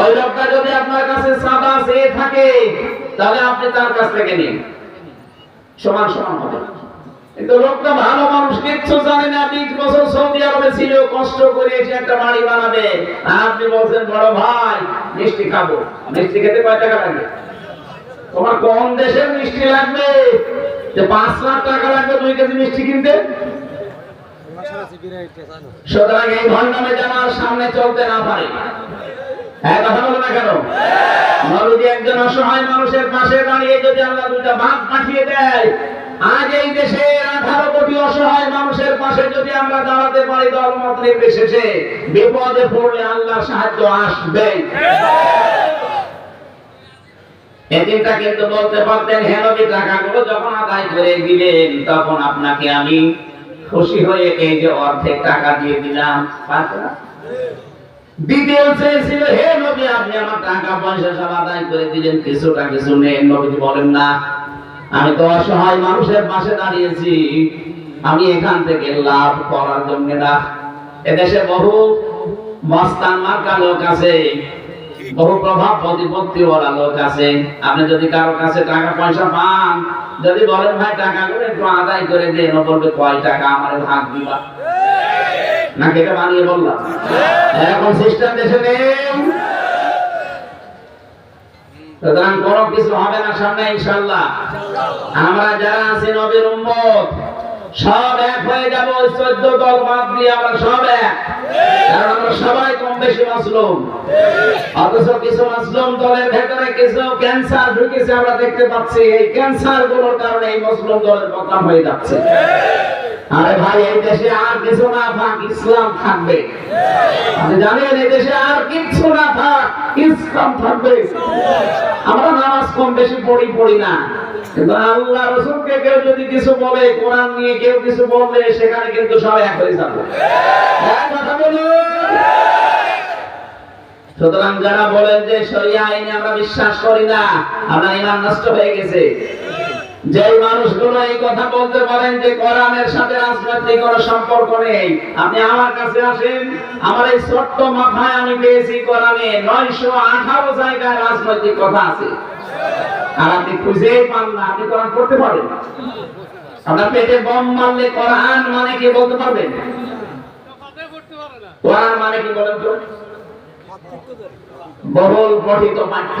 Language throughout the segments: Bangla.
ওই লোকটা যদি আপনার কাছে সাদা চেয়ে থাকে, তাহলে আপনি তার কাছ থেকে নিন। সমান সমান হবে। কিন্তু লোকটা ভালো মানুষ, কিচ্ছু জানে না, বিশ বছর সৌদি আরবে ছিল, কষ্ট একটা বাড়ি বানাবে। আপনি বলছেন, বড় ভাই, মিষ্টি খাব। মিষ্টি খেতে কয় টাকা লাগে তোমার কোন দেশের মিষ্টি লাগবে? যে পাঁচ লাখ টাকা লাগবে দুই কেজি মিষ্টি কিনতে? সুতরাং এই ভণ্ডামে যেন সামনে চলতে না পারে। হ্যাঁ বিপদে পড়লে আল্লাহ সাহায্য আসবে এদিনটা কিন্তু বলতে পারতেন হ্যাঁ নবী, টাকাগুলো যখন আদায় করে দিলেন, তখন আপনাকে আমি খুশি হয়ে এই যে অর্ধেক টাকা দিয়ে দিলাম? দ্বিতীয় হে নবী, আপনি আমার টাকা পয়সা সব আদায় করে দিলেন, কিছুটা কিছু নেন। বলেন, না, আমি তো অসহায় মানুষের পাশে দাঁড়িয়েছি। আমি এখান থেকে লাভ করার জন্য না। এদেশে বহু মস্তান মার্কা লোক আছে, বহু প্রভাব প্রতিপত্তি ওরা লোক আছে। আপনি যদি কারও কাছে টাকা পয়সা পান, যদি বলেন, ভাই, টাকাগুলো একটু আদায় করে দেন বলবে, কয় টাকা? আমার ভাগ দিবা। এটা বানিয়ে বললাম। এখন সিস্টেম দেশে নেই সুতরাং কিছু হবে না সামনে ইনশাল্লাহ আমরা যারা আছি নবীর উম্মত, সব এক হয়ে চোদ্দ দল বাদ দিয়ে আমরা সব এক। কারণ আমরা সবাই কম বেশি মাসলুম। অথচ কিছু মাসলুম দলের ভেতরে কিছু ক্যান্সার ঢুকেছে, আমরা দেখতে পাচ্ছি। এই ক্যান্সারগুলোর কারণে এই মুসলিম দলের বদনাম হয়ে যাচ্ছে। আরে ভাই, এই দেশে আর কিছু না থাক, ইসলাম থাকবে। আপনি জানেন, এই দেশে আর কিছু না থাক, ইসলাম থাকবে। আমরা নামাজ কম বেশি পড়ি পড়ি না। কিন্তু আল্লাহ রসুলকে কেউ যদি কিছু বলে, কোরআন নিয়ে কেউ কিছু সেখানে কিন্তু এক হয়ে যাবে। সুতরাং যারা বলেন যে শরিয়া আইনে আমরা বিশ্বাস করি না আপনার ইমান নষ্ট হয়ে গেছে। যে মানুষগুলো এই কথা বলতে পারেন যে কোরআনের সাথে রাজনৈতিক কোনো সম্পর্ক নেই। আপনি আমার কাছে আসেন, আমার এই ছোট্ট মাথায় আমি পেয়েছি কোরআনে নয়শো আঠারো জায়গায় রাজনৈতিক কথা আছে। আর আপনি খুঁজেই পান না, আপনি কোরআন পড়তে পারেন আপনার পেটে বম মারলে কোরআন মানে কি বলতে পারবেন? কোরআন মানে কি বলেন তো? বহুল পঠিত পাঠ্য।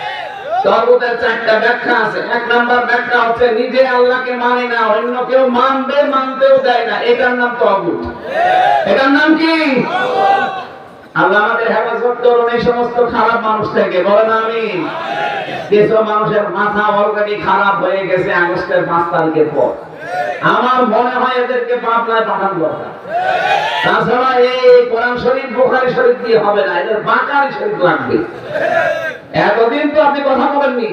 তরবতের চারটা ব্যাখ্যা আছে। এক নাম্বার ব্যাখ্যা হচ্ছে নিজে আল্লাহকে মানে না অন্য কেউ মানবে মানতেও দেয় না। এটার নাম তগুত এটার নাম কি? আল্লাহ আমাদের হেফাজত করুন এই সমস্ত খারাপ মানুষ থেকে। বলেন আমি কিছু মানুষের মাথা অলরেডি খারাপ হয়ে গেছে আগস্টের পাঁচ তারিখের পর। আমার মনে হয় এদেরকে পাবনায় পাঠান দরকার। তাছাড়া এই কোরআন শরীফ, বোখারি শরীফ দিয়ে হবে না, এদের বাঁকারি শরীফ লাগবে। এতদিন তো আপনি কথা বলেননি।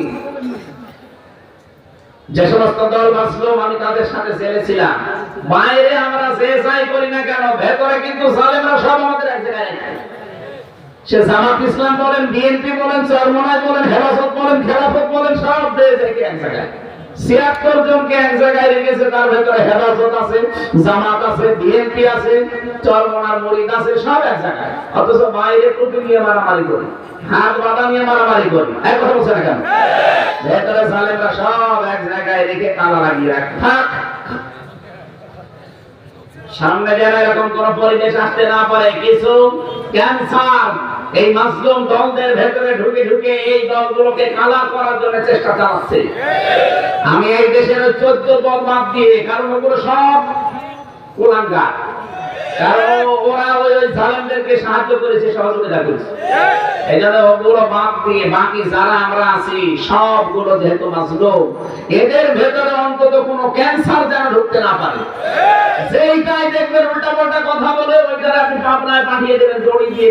যে সমস্ত দল বাঁচলো, আমি তাদের সাথে চেয়েছিলাম বাইরে আমরা যে যাই করি না কেন, ভেতরে কিন্তু জালেমরা সব আমাদের এক জায়গায় সে জামাত ইসলাম বলেন, বিএনপি বলেন, চরমনায় বলেন, হেফাজত বলেন, খেলাফত বলেন, সব দেশ এক জায়গায়। ছিয়াত্তর জনকে এক জায়গায় রেখেছে, তার ভেতরে হেফাজত আছে, জামাত আছে বিএনপি আছে, চরমনার মরিদ আছে, সব এক জায়গায়। অথচ বাইরে টুপি নিয়ে মারামারি করি, হাত বাধা নিয়ে মারামারি করি। এক কথা বলছে না কেন? ভেতরে জালেমরা সব এক জায়গায় রেখে তালা লাগিয়ে রাখে। থাক। সামনে যেন এরকম কোন পরিবেশ আসতে না পারে, কিছু ক্যান্সার এই মাসলুম দলদের ভেতরে ঢুকে ঢুকে এই দলগুলোকে কালা করার জন্য চেষ্টা চালাচ্ছে। আমি এই দেশের চোদ্দ দল বাদ দিয়ে, কারণ ওগুলো সব কুলাঙ্গার এদের ভেতরে অন্তত কোনো ক্যান্সার যেন ঢুকতে না পারে। যেইটাই দেখবেন পাল্টা কথা বলে আপনি পাঠিয়ে দেবেন, দড়ি দিয়ে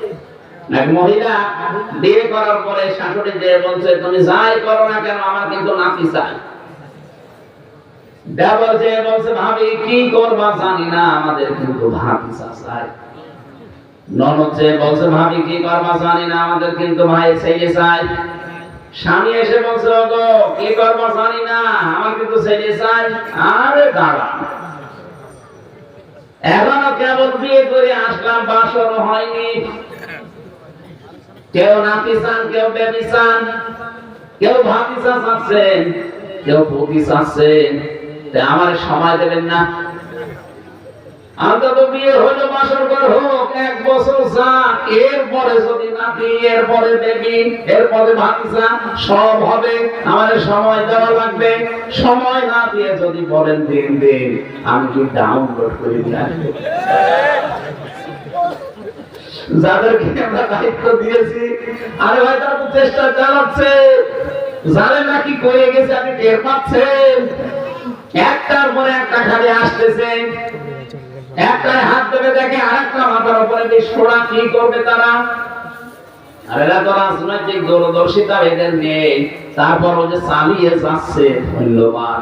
এক মহিলা বিয়ে করার পরে শাশুড়ি যে বলছে, তুমি যাই করো না কেন, আমার কিন্তু নাতি চাই। দেবর যে বলছে, ভাবি, কি করবা জানি না, আমাদের কিন্তু ভাতিসা চাই ননদ যে বলছে, ভাবি, কি করবা জানি না, আমাদের কিন্তু ভাই ছেলে চাই। স্বামী এসে বলছে, ওগো, কি করবা জানি না, আমার কিন্তু ছেলে চাই। আরে দাঁড়া। এখনও কেবল বিয়ে করে আসলাম, বাসরও হয়নি। কেউ নাতি চান, কেউ বেবি চান, কেউ ভাতিসা চাচ্ছেন, কেউ পুতি চাচ্ছেন। আমার সময় দেবেন না। বিয়ে হলো ঘর হোক, এক বছর এরপরে যদি নাতি, এরপরে এরপরে সব হবে। আমার সময় দেওয়া লাগবে। সময় না দিয়ে যদি বলেন দিন দিন, আমি কি ডাউনলোড করে দিয়ে যাদেরকে আমরা দায়িত্ব দিয়েছি, আরে ভাই, তারা চেষ্টা চালাচ্ছে। করে গেছে আপনি টের পাচ্ছেন একটার পরে একটা খালি আসতেছে। হাত দেবে, দেখে আরেকটা মাথার উপরে দিয়ে সোড়া কি করবে তারা? আর তো রাজনৈতিক দূরদর্শিতা এদের নেই। তারপর ও যে চালিয়ে যাচ্ছে, ধন্যবাদ।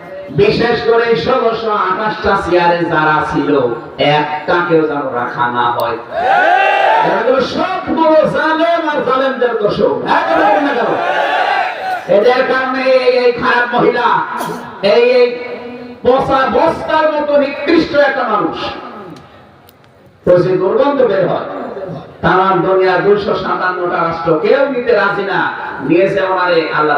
বিশেষ করে ষোলোশো আঠাশটা চেয়ারে যারা ছিল একটা কেউ যেন রাখা না হয়। সবগুলো জালেম আর জালেমদের কেন? এদের কারণে এই খারাপ মহিলা, এই এই পচা বস্তার মতো নিকৃষ্ট একটা মানুষ। দুর্গন্ধ বের হয়। দুইশো সাতান্নটা রাষ্ট্র কেউ নিতে রাজি না। নিয়েছে ওনারে আল্লাহ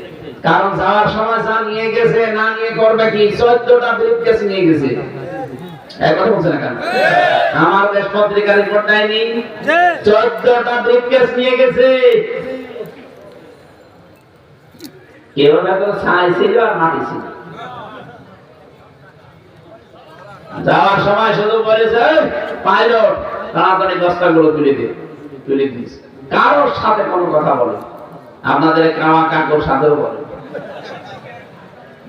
কারণ যাওয়ার সময় যা নিয়ে গেছে না নিয়ে করবে কি? চোদ্দটা ব্রিফকেস নিয়ে গেছে। এক কথা বলছে না কেন? আমার দেশ রিপোর্ট দেয়নি। চোদ্দটা ব্রিফকেস নিয়ে গেছে। কেউ না তো ছাই ছিল আর মাটি ছিল যাওয়ার সময় শুধু বলেছে পাইলট তাড়াতাড়ি দশটাগুলো তুলে দিয়ে তুলে দিয়েছে কারোর সাথে কোনো কথা বলে। আপনাদের কাওয়া কাকুর সাথেও বলে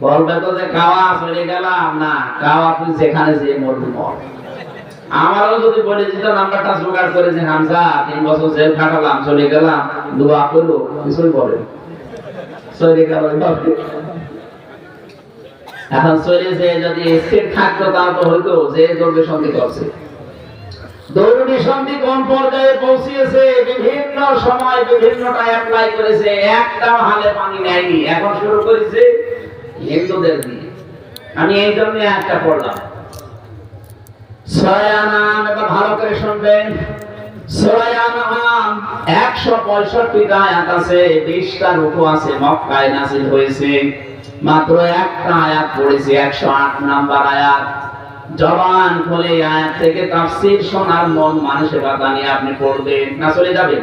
বলবে তো যে কাওয়া চলে গেলাম। না কাওয়া তুই যেখানে যে মরবি মর। আমারও যদি বলে দিত, নাম্বারটা জোগাড় করে যে, হামজা, তিন বছর জেল খাটালাম, চলে গেলাম, দোয়া করল কিছুই বলে চলে গেল এখন চলে যে যদি স্থির থাকতো, তাও তো হইতো, যে দৌড়বে সন্ধি করছে দৌড়ি সন্ধি কোন পর্যায়ে পৌঁছিয়েছে? বিভিন্ন সময় বিভিন্নটা অ্যাপ্লাই করেছে। একটাও হালে পানি নেয়নি। এখন শুরু করেছে হিন্দুদের দিয়ে আমি এই জন্য একটা পড়লাম। সয়ানান ভালো করে শুনবেন। সয়ানান, একশো পঁয়ষট্টিটা আয়াত আছে বিশটা রুকু আছে, মক্কায় নাসিল হয়েছে। মাত্র একটা আয়াত পড়েছে, একশো আট নাম্বার আয়াত। জবান খুলে আয়াত থেকে তাফসীর শোনার মন মানুষের কথা নিয়ে আপনি পড়বেন না চলে যাবেন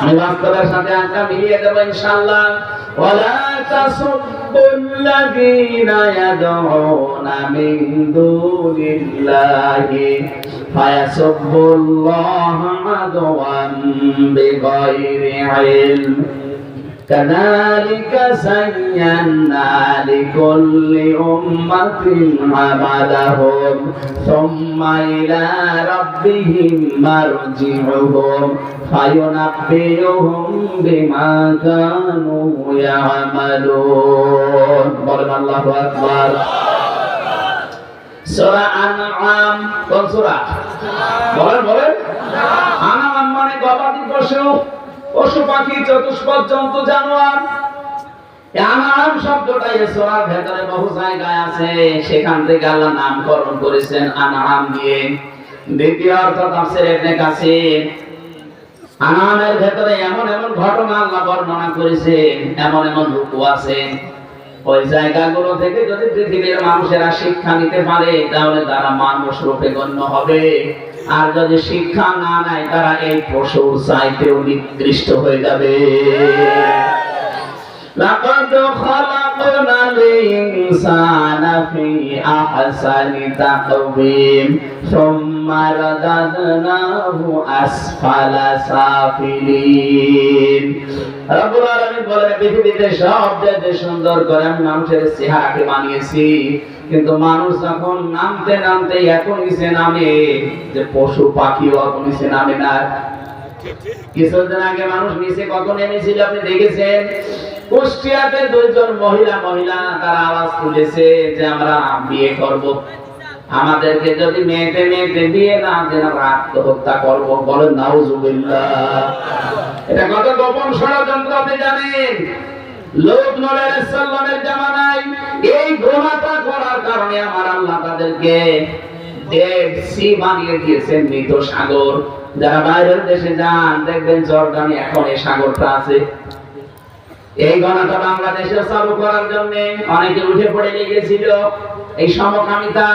আমি বাস্তবের সাথে আয়াতটা মিলিয়ে দেবো ইনশাআল্লাহ। ওয়ালা তাসুব্বুল্লাযীনা ইয়াদউনা মিন দুনিল্লাহি ফায়াসুব্বুল্লাহা আদওয়ান বিগাইরি ইলম। كذلك زينا لكل أمة عملهم ثم إلى ربهم مرجعهم فينبئهم بما كانوا يعملون بارك الله أكبر সূরা আনআম কোন সূরা বলেন বলেন আনআম মানে গবাদি পশু পশু পাখি চতুষ্পদ, জন্তু, জানোয়ার। সেখান থেকে করেছেন দিয়ে। দ্বিতীয় আনআমের ভেতরে এমন এমন ঘটনা আল্লাহ বর্ণনা করেছেন, এমন এমন রূপ আছে। ওই জায়গাগুলো থেকে যদি পৃথিবীর মানুষেরা শিক্ষা নিতে পারে, তাহলে তারা মানুষ রূপে গণ্য হবে। আর যদি শিক্ষা না নেয়, তারা এই পশুর চাইতেও নিকৃষ্ট হয়ে যাবে। লাকাদ خلقنا الإنسان في أحسن تقويم ثم رددناه أسفل سافلين রব্বুল আলামিন বলেন পৃথিবীতে সব চাইতে সুন্দর করে আমি মানুষের চেহারাকে বানিয়েছি কিন্তু মানুষ যখন নামতে নামতে এখন নিচে নামে যে পশু পাখিও এখন নিচে নামে না কিছুদিন আগে মানুষ নিচে আপনি দেখেছেন? কুষ্টিয়াতে দুইজন মহিলা মহিলা, তারা আওয়াজ তুলেছে যে আমরা বিয়ে করব। আমাদেরকে যদি মেয়েতে মেয়েতে বিয়ে না আমরা আত্মহত্যা করব। বলেন, নাউজুবিল্লাহ। এটা কত গোপন ষড়যন্ত্র আপনি জানেন? লোক সাল্লামের জামানায় এই ঘোড়াটা করার কারণে আমার আল্লাহ তাদেরকে ডেড সি মৃত সাগর। যারা বাইরের দেশে যান, দেখবেন জর্দানে এখন এই সাগরটা আছে। এই গণাটা বাংলাদেশে চালু করার জন্য অনেকে উঠে পড়ে লেগেছিল। এই সমকামিতা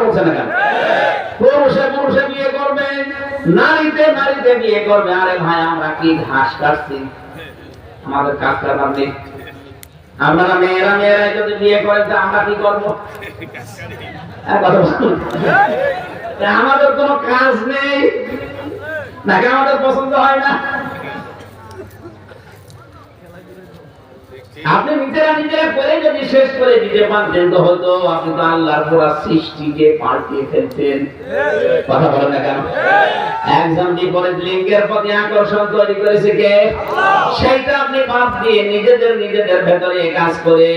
বলছে না কেন? পুরুষে পুরুষে বিয়ে করবে, নারীতে বিয়ে করবে। আরে ভাই, আমরা কি ঘাস কাটছি? আমাদের কাজ আপনারা মেয়েরা মেয়েরা যদি বিয়ে করেন আমরা কি করব? আমাদের কোনো কাজ নেই। নাকি আমাদের পছন্দ হয় না? আপনি নিজেরা নিজেরা করে যদি শেষ করে দিতে পারতেন তো হয়তো আপনি তো আল্লাহর পুরা সৃষ্টিকে পাল্টিয়ে ফেলতেন। কথা বলেন না কেন? একজন বিপরীত লিঙ্গের প্রতি আকর্ষণ তৈরি করেছে কে? সেইটা আপনি বাদ দিয়ে নিজেদের নিজেদের ভেতরে কাজ করে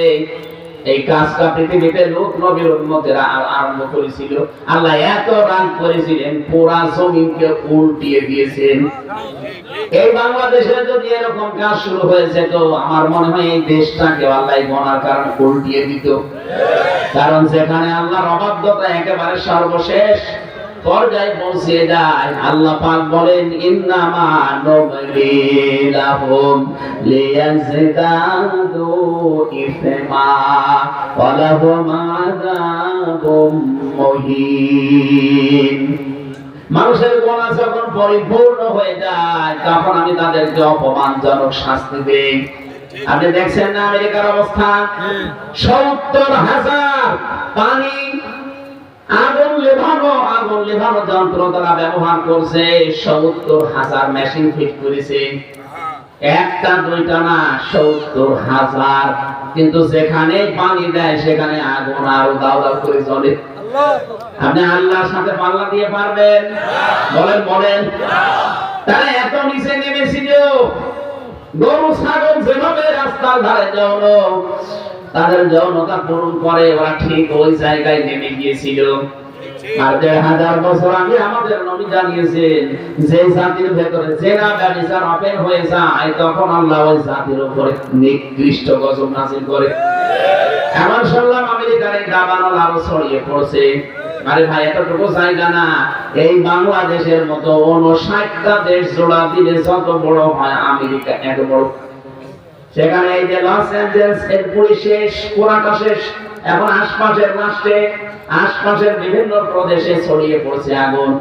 এই কাজটা পৃথিবীতে লোক নবীর উন্মতেরা আর- আরম্ভ করেছিল। আল্লাহ এত রাগ করেছিলেন পুরা জমিনকে উল্টিয়ে দিয়েছেন। এই বাংলাদেশে যদি এরকম কাজ শুরু হয়েছে তো আমার মনে হয় এই দেশটাকে আল্লাহ গণার কারণ উল্টিয়ে দিত। কারণ সেখানে আল্লাহর অবাধ্যতা একেবারে সর্বশেষ। পর্যায়ে পৌঁছে যায়। আল্লাহ পাক বলেন ইন্নামা নুমলি লিয়াজদাদু ইসমা ওয়া আযাবুম মুহিন। মানুষের গোনা যখন পরিপূর্ণ হয়ে যায় তখন আমি তাদেরকে অপমানজনক শাস্তি দেই। আপনি দেখছেন না আমেরিকার অবস্থা? সত্তর হাজার পানি আগুন লেভানো আগুন লেভানো যন্ত্র তারা ব্যবহার করছে, সত্তর হাজার মেশিন ফিট করেছে। একটা, দুইটা না, সত্তর হাজার। কিন্তু যেখানে পানি দেয়, সেখানে আগুন আরও দাও দাও করে চলে আপনি আল্লাহর সাথে পাল্লা দিয়ে পারবেন? বলেন বলেন। তারা এত নিচে নেমেছিল। গরু, ছাগল যেভাবে রাস্তার ধারে যৌন তাদের যৌনতা পূরণ করে, ওরা ঠিক ওই জায়গায় নেমে গিয়েছিল। শুনলাম এই পড়ছে। আরে ভাই জায়গা না। এই বাংলাদেশের মতো দেশ জোড়া দিলে যত বড় হয় আমেরিকা, এত বড় সেখানে এই যে লস অ্যাঞ্জেলস এর পুরি শেষ শেষ, এখন আশপাশের রাষ্ট্রে আশপাশের বিভিন্ন প্রদেশে ছড়িয়ে পড়ছে আগুন।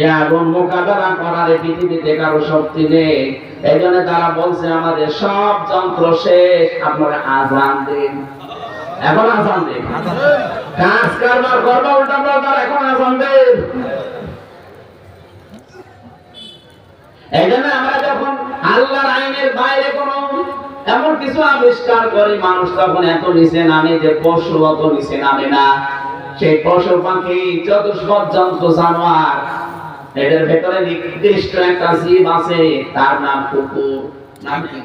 এই আগুন মোকাবেলা করার পৃথিবীতে কারও শক্তি নেই। এই জন্য তারা বলছে, আমাদের সব যন্ত্র শেষ। আপনারা আজান দিন। এখন আজান দিন। কাজ কারবার করবা, উল্টা পাল্টা এখন আজান দিন। এই জন্য আমরা যখন আল্লাহর আইনের বাইরে কোনো এমন কিছু আবিষ্কার করে মানুষ তখন এত নিচে নামে যে পশু অত নিচে নামে না। সেই পশু পাখি চতুষ্পদ জন্তু জানোয়ার এদের ভেতরে নির্দিষ্ট একটা জীব আছে তার নাম কুকুর। নাম কি?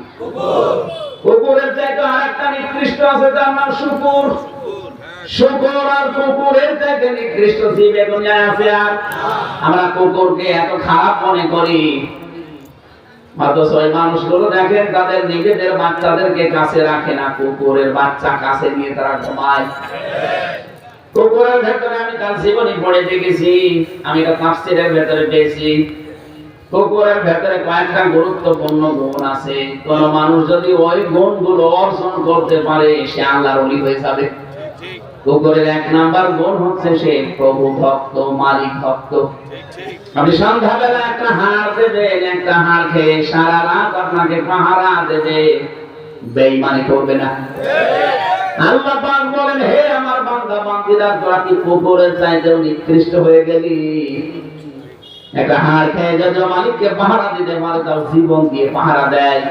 কুকুরের চাইতে আর একটা নিকৃষ্ট আছে তার নাম শুকুর। শুকুর আর কুকুরের চাইতে নিকৃষ্ট জীব এ দুনিয়ায় আছে আর। আমরা কুকুরকে এত খারাপ মনে করি। মানুষগুলো দেখেন তাদের নিজেদের বাচ্চাদেরকে কাছে রাখে না, কুকুরের বাচ্চা কাছে নিয়ে তারা ঘুমায়। কুকুরের ভেতরে আমি পড়ে দেখেছি, আমি এটা তাফসিরের ভেতরে পেয়েছি। কুকুরের ভেতরে কয়েকটা গুরুত্বপূর্ণ গুণ আছে। কোন মানুষ যদি ওই গুণগুলো অর্জন করতে পারে, সে আল্লাহর অলি হয়ে যাবে। কুকুরের এক নাম্বার গুণ হচ্ছে সে প্রভু ভক্ত, মালিক ভক্ত। সন্ধ্যাবেলা একটা হাড় দেবেন একটা হাড় খেয়ে সারা রাত আপনাকে পাহারা দেবে। করবে না। আল্লাহ পাক বলেন, হে আমার বান্দা বান্দিরা তোরা কি কুকুরের চাইতেও নিকৃষ্ট হয়ে গেলি? একটা হাড় খেয়ে যদি মালিককে পাহারা দিতে পারে তার জীবন দিয়ে পাহারা দেয়।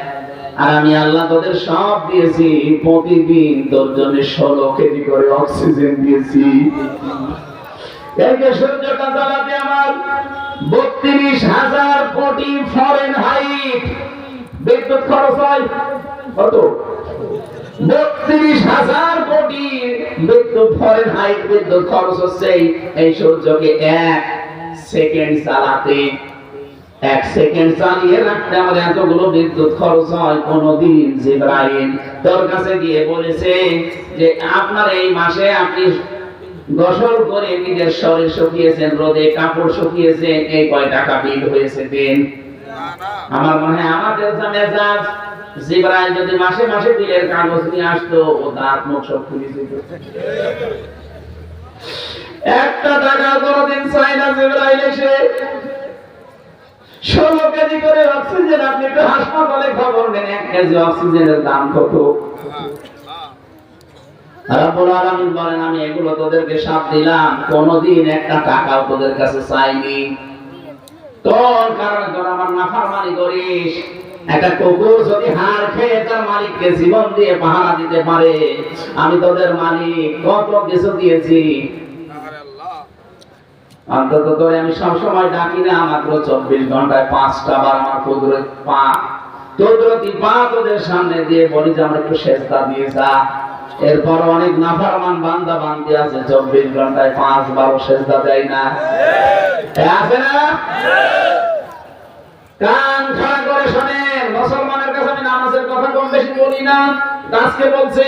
আর আমি আল্লাহ তোদের সব দিয়েছি, প্রতিদিন তোর জন্য ষোলো কেজি করে অক্সিজেন দিয়েছি। যে সূর্যটা জ্বালাতে বত্রিশ হাজার কোটি ফরেন হাইট বিদ্যুৎ খরচ হয় কত? বত্রিশ হাজার কোটি বিদ্যুৎ ফরেন হাইট বিদ্যুৎ খরচ হচ্ছে এই- সূর্যকে এক সেকেন্ড চালাতে। এক সেকেন্ড চালিয়ে রাখতে আমার এতগুলো বিদ্যুৎ খরচ হয় কোনদিন জিব্রাইল। তোর কাছে গিয়ে বলেছে যে আপনার এই মাসে আপনি গোসল করে নিজের শরীর শুকিয়েছেন, রোদে কাপড় শুকিয়েছেন এই কয় টাকা বিল হয়েছে দিন। আমার মনে হয় আমাদের মেজাজ, জিব্রাইল যদি মাসে মাসে বিলের কাগজ নিয়ে আসতো, ও দাঁত মুখ সব খুলে দিত। একটা টাকা কোনদিন চাই না জিব্রাইল এসে। ষোলো কেজি করে অক্সিজেন আপনি একটু হাসপাতালে খবর নেন, এক কেজি অক্সিজেনের দাম কত? রাব্বুল আলামিন বলেন, আমি এগুলো তোদেরকে সাপ দিলাম, কোনদিন একটা টাকাও তোদের কাছে চাইনি। তোর কারণে তোর আমার করিস। একটা কুকুর যদি হাড় খেয়ে তার মালিককে জীবন দিয়ে পাহারা দিতে পারে, আমি তোদের মালিক, কত কিছু দিয়েছি। অন্তত তোরে আমি সবসময় ডাকি না, মাত্র চব্বিশ ঘন্টায় পাঁচটা বার আমার কুদরত পা, কুদরতি পা তোদের সামনে দিয়ে বলি যে, আমরা একটু সেজদা দিয়ে যা। এরপর অনেক নাফারমান বান্দা বান্দি আছে, চব্বিশ ঘন্টায় পাঁচ বারো সেজদা দেয় না। আছে না? কান খাড়া করে মুসলমানের কাছে আমি নামাজের কথা কম বেশি বলি না, আজকে বলছি,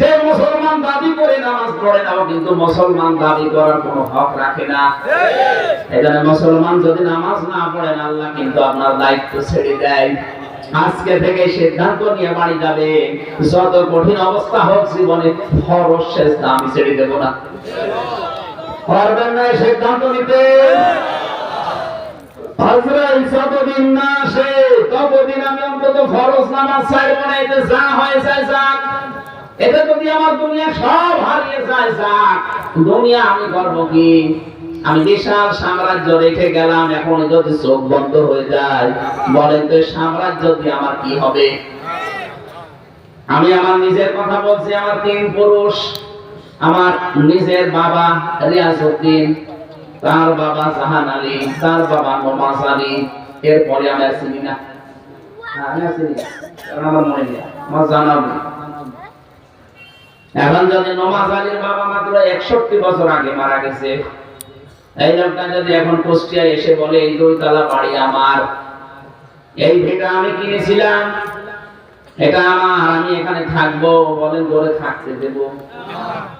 যে মুসলমান দাবি করে নামাজ পড়ে না কিন্তু মুসলমান দাবি করার কোনো হক রাখে না। এখানে মুসলমান যদি নামাজ না পড়েন আল্লাহ কিন্তু আপনার দায়িত্ব ছেড়ে দেয়। আজকে থেকে সিদ্ধান্ত নিয়ে বাড়ি যাবে। যত কঠিন অবস্থা হোক জীবনে ফরজ শেষ আমি ছেড়ে দেব না। পারবেন না সিদ্ধান্ত নিতে? আমি না, এতে আমার দুনিয়া সব হারিয়ে যায়, যাক। দুনিয়া আমি কি? আমি বিশাল সাম্রাজ্য রেখে গেলাম এখন যদি চোখ বন্ধ হয়ে যায় বলেন তো সাম্রাজ্য দিয়ে আমার কি হবে? আমি আমার নিজের কথা বলছি আমার তিন পুরুষ আমার নিজের বাবা রিয়াজউদ্দিন তার বাবা জাহান আলী তার বাবা নমাজ আলী এরপরে আমি আর না। হ্যাঁ, আমার মনে নেই এখন যদি নমাজ আলীর বাবা মাত্র একষট্টি বছর আগে মারা গেছে এই লোকটা যদি এখন কুষ্টিয়ায় এসে বলে, এই দুইতলা বাড়ি আমার। এই ভিটা আমি কিনেছিলাম। এটা আমার, আমি এখানে থাকব। বলেন ধরে থাকতে দেব।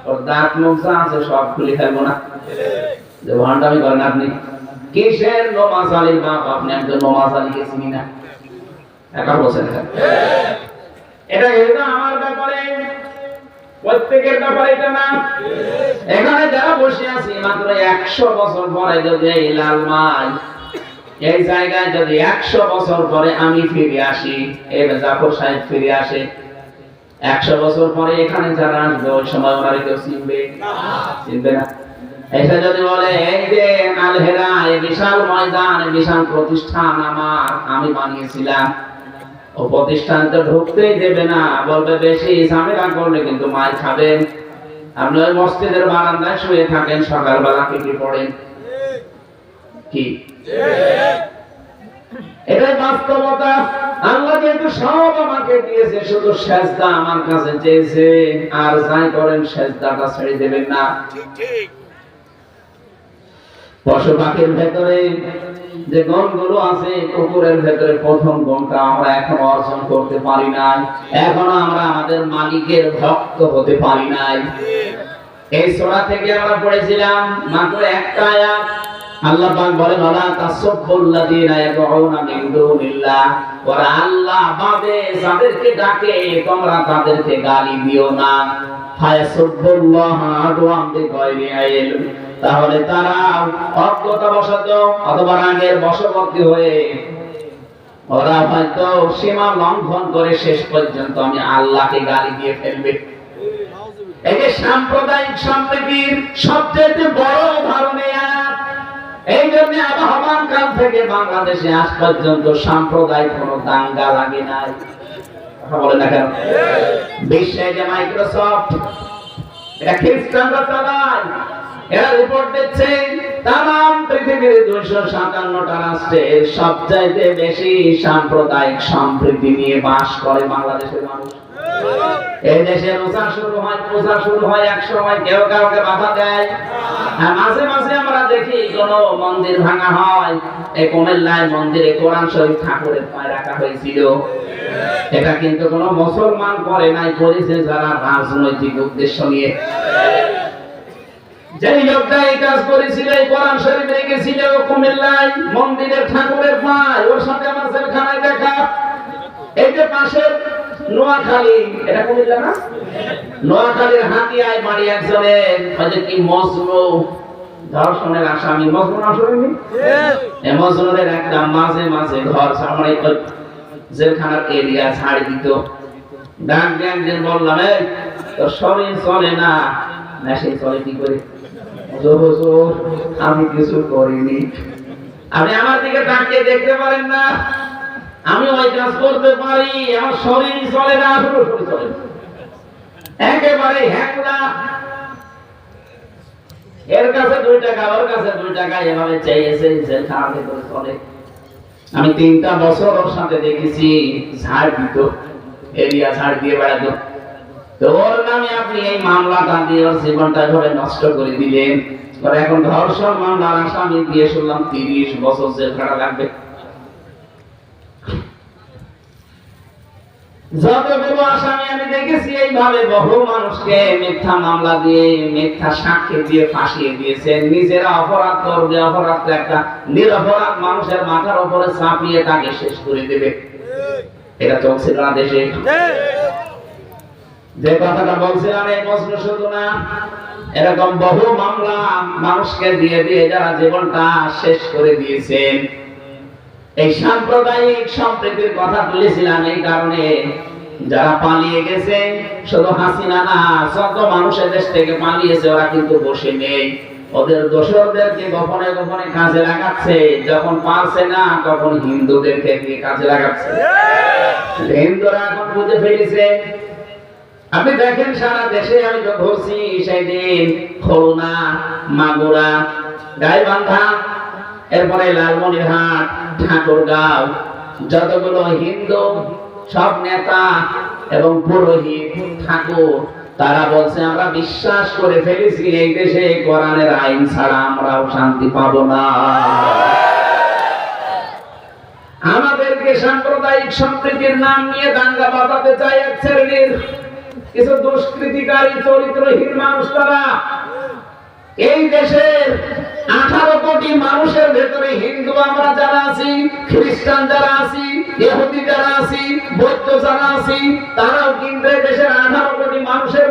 ওর দাঁত মুখ আছে সব খুলে ফেলব না। যে ভান্ডামি করেন আপনি। কিসের নমাজ আলীর বাপ? আপনি একজন নমাজ আলীকে চিনি না। একা এটা। এটা এটা আমার ব্যাপারে। প্রত্যেকের ব্যাপারে এটা না? এখানে যারা বসে আছি, মাত্র একশো বছর পরে যদি এই এই জায়গায় যদি একশো বছর পরে আমি ফিরে আসি, এই জাফর সাহেব ফিরে আসে, একশো বছর পরে এখানে যারা আসবে, ওই সময় ওনারা কেউ চিনবে? চিনবে না। এসে যদি বলে, এই যে আলহেরা বিশাল ময়দান, বিশাল প্রতিষ্ঠান আমার, আমি বানিয়েছিলাম। ও প্রতিষ্ঠান তো ঢুকতেই দেবে না। বলবে বেশি ঝামেলা করলে কিন্তু মার খাবেন। আপনি ওই মসজিদের বারান্দায় শুয়ে থাকেন সকালবেলা কি কি পড়েন? কি? এটাই বাস্তবতা। আল্লাহ যেহেতু সব আমাকে দিয়েছে শুধু সেজদা আমার কাছে চেয়েছে। আর যাই করেন সেজদাটা ছেড়ে দেবেন না। পশু পাখির ভেতরে যে গণগুলো আছে কুকুরের ভেতরে প্রথম গণটা আমরা এখনও অর্জন করতে পারি নাই। এখনও আমরা আমাদের মালিকের ভক্ত হতে পারি নাই। এই সোরা থেকে আমরা পড়েছিলাম মাত্র একটা আয়াত। আল্লাহ পাক বলেন, ওয়ালা তাসাব্বুল্লাযীনা ইয়াদউনা মিন দুনিল্লাহ। ওরা আল্লাহ বাদে যাদেরকে ডাকে, তোমরা তাদেরকে গালি দিও না। ফায়াসুব্বুল্লাহ আদওয়াম বিগাইরি ইলম তাহলে তারা অজ্ঞতাবশত অথবা রাগের বশবর্তী হয়ে ওরা হয়তো সীমা লঙ্ঘন করে শেষ পর্যন্ত আমি আল্লাহকে গালি দিয়ে ফেলবে। এই সাম্প্রদায়িক সম্প্রীতির সবচেয়ে বড় এই জন্য আবহমান কাল থেকে বাংলাদেশে আজ পর্যন্ত সাম্প্রদায়িক কোনো দাঙ্গা লাগে নাই। কথা বলে না কেন? বিশ্বে যে মাইক্রোসফট, এটা খ্রিস্টানরা চালায়। এরা তাম পৃথিবীর দুইশো সাতান্নটা সবচাইতে বেশি সাম্প্রদায়িক সম্প্রীতি নিয়ে বাস করে বাংলাদেশের মানুষ। এই দেশে রোজা শুরু হয় পূজা শুরু হয় এক সময়, কেউ কাউকে বাধা দেয়। আর মাঝে মাঝে আমরা দেখি, কোন মন্দির ভাঙা হয়, এই কুমিল্লায় মন্দিরে কোরআন শরীফ ঠাকুরের পায়ে রাখা হয়েছিল। এটা কিন্তু কোন মুসলমান করে নাই, করেছে যারা রাজনৈতিক উদ্দেশ্য নিয়ে। যেই লোকটা এই কাজ করেছিল, এই কোরআন শরীফ রেখেছিল কুমিল্লায় মন্দিরের ঠাকুরের পায় ওর সাথে আমার জেলখানায় দেখা। এই যে পাশের নোয়াখালী, এটা কুমিল্লা না? নোয়াখালীর হাতিয়ায় বাড়ি যে কি মজনু? ধর্ষণের আসামি মজনু একটা মাঝে মাঝে ঘর সামনে জেলখানার এরিয়া ছাড় দিত। ডাক একদিন বললাম, এই, তোর শরীর চলে না? না সেই চলে কি করে? আমি কিছু করিনি। আপনি আমার দিকে তাকিয়ে দেখতে পারেন না। আমি ওই কাজ করতে পারি, আমার শরীর চলে না একেবারে হ্যাংলা। এর কাছে দুই টাকা, ওর কাছে দুই টাকা, এভাবে ভেতরে চলে। আমি তিনটা বছর ওর সাথে দেখেছি, ঝাড় দিত, এরিয়া ঝাড় দিয়ে বেড়াতো। ওর নামে আপনি এই ওর জীবনটা এভাবে নষ্ট করে দিলেন। এখন ধর্ষণ মামলার আসামি দিয়ে শুনলাম তিরিশ বছর জেল খাটা লাগবে। যতগুলো আসামি আমি দেখেছি, এইভাবে বহু মানুষকে মিথ্যা মামলা দিয়ে, মিথ্যা সাক্ষী দিয়ে ফাঁসিয়ে দিয়েছে। নিজেরা অপরাধ করবে অপরাধ একটা নিরপরাধ মানুষের মাথার উপরে চাপিয়ে তাকে শেষ করে দেবে। এটা চলছিল না দেশে যে কথাটা বলছিলাম এই প্রশ্ন শুধু না? এরকম বহু মামলা মানুষকে দিয়ে দিয়ে যারা জীবনটা শেষ করে দিয়েছেন। এই সাম্প্রদায়িক সম্প্রীতির কথা তুলেছিলাম এই কারণে যারা পালিয়ে গেছে, শুধু হাসিনা না, যত মানুষের দেশ থেকে পালিয়েছে, ওরা কিন্তু বসে নেই। ওদের দোসরদেরকে গোপনে গোপনে কাজে লাগাচ্ছে। যখন পারছে না, তখন হিন্দুদেরকে কাজে লাগাচ্ছে। হিন্দুরা এখন বুঝে ফেলেছে আপনি দেখেন সারা দেশে আমি তো ঘুরছি সেই দিন খুলনা, মাগুরা, গাইবান্ধা, এরপরে লালমনিরহাট, ঠাকুরগাঁও, যতগুলো হিন্দু, সব নেতা এবং পুরোহিত, ঠাকুর, তারা বলছে, আমরা বিশ্বাস করে ফেলেছি এই দেশে কোরআনের আইন ছাড়া আমরাও শান্তি পাব না। আমাদেরকে সাম্প্রদায়িক সম্প্রীতির নাম নিয়ে দাঙ্গা বাঁধাতে চাই এক শ্রেণির কিছু দুষ্কৃতিকারী চরিত্রহীন মানুষ তারা। এই দেশের আঠারো কোটি মানুষের ভেতরে হিন্দু আমরা যারা আছি, খ্রিস্টান যারা আছি, ইহুদি যারা আছি, বৌদ্ধ যারা আছি, তারাও কিন্তু দেশের আঠারো কোটি মানুষের